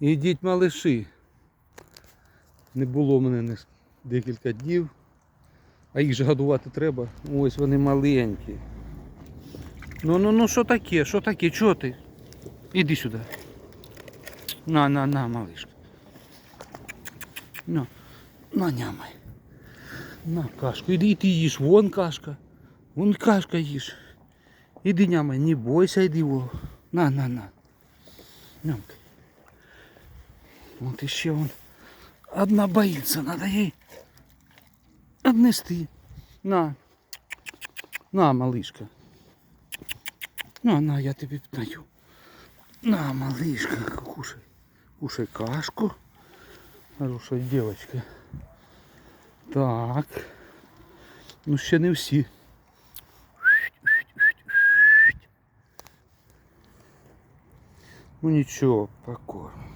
Ідіть малиші. Не було мене не декілька днів. А їх же годувати треба. Ось вони маленькі. Ну ну ну що таке? Що таке? Чого ти? Іди сюди. На, на, на, малишка. На, на нямай. На кашку. Іди ти їж. Вон кашка. Вон кашка їж. Іди нямай, не бойся, іди во. На, на, на. Нямка. Вот еще он. Одна боится, надо ей отнести. На. На, малышка. На, на, я тебе даю. На, малышка, кушай. Кушай кашку. Хорошая девочка. Так. Ну ще не всі. Ну нічого, покормимо.